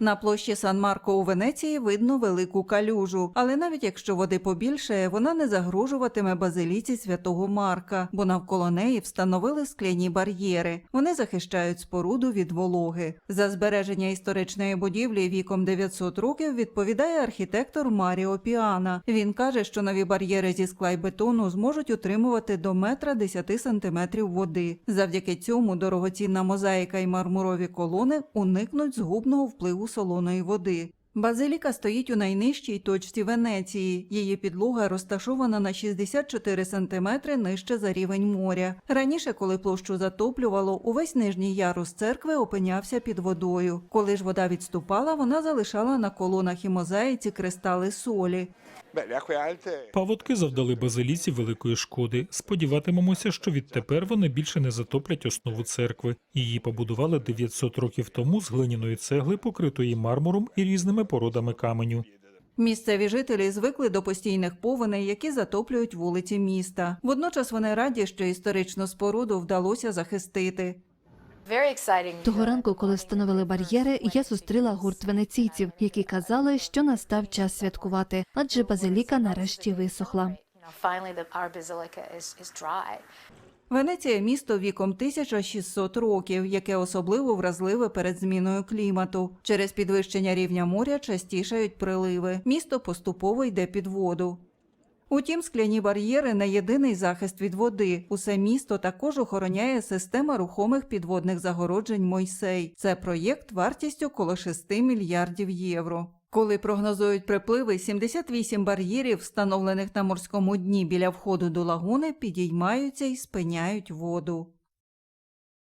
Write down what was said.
На площі Сан Марко у Венеції видно велику калюжу, але навіть якщо води побільшає, вона не загрожуватиме базиліці святого Марка, бо навколо неї встановили скляні бар'єри. Вони захищають споруду від вологи. За збереження історичної будівлі віком 900 років відповідає архітектор Маріо Піана. Він каже, що нові бар'єри зі скла й бетону зможуть утримувати до метра 10 сантиметрів води. Завдяки цьому дорогоцінна мозаїка і мармурові колони уникнуть згубного впливу солоної води. Базиліка стоїть у найнижчій точці Венеції. Її підлога розташована на 64 сантиметри нижче за рівень моря. Раніше, коли площу затоплювало, увесь нижній ярус церкви опинявся під водою. Коли ж вода відступала, вона залишала на колонах і мозаїці кристали солі. Паводки завдали базиліці великої шкоди. Сподіватимемося, що відтепер вони більше не затоплять основу церкви. Її побудували 900 років тому з глиняної цегли, покритої мармуром і різними породами каменю. Місцеві жителі звикли до постійних повеней, які затоплюють вулиці міста. Водночас вони раді, що історичну споруду вдалося захистити. Того ранку, коли встановили бар'єри, я зустріла гурт венеційців, які казали, що настав час святкувати, адже базиліка нарешті висохла. Венеція місто віком 1600 років, яке особливо вразливе перед зміною клімату. Через підвищення рівня моря частішають приливи. Місто поступово йде під воду. Утім, скляні бар'єри не єдиний захист від води. Усе місто також охороняє система рухомих підводних загороджень Мойсей. Це проєкт вартістю коло 6 мільярдів євро. Коли прогнозують припливи, 78 бар'єрів, встановлених на морському дні біля входу до лагуни, підіймаються і спиняють воду.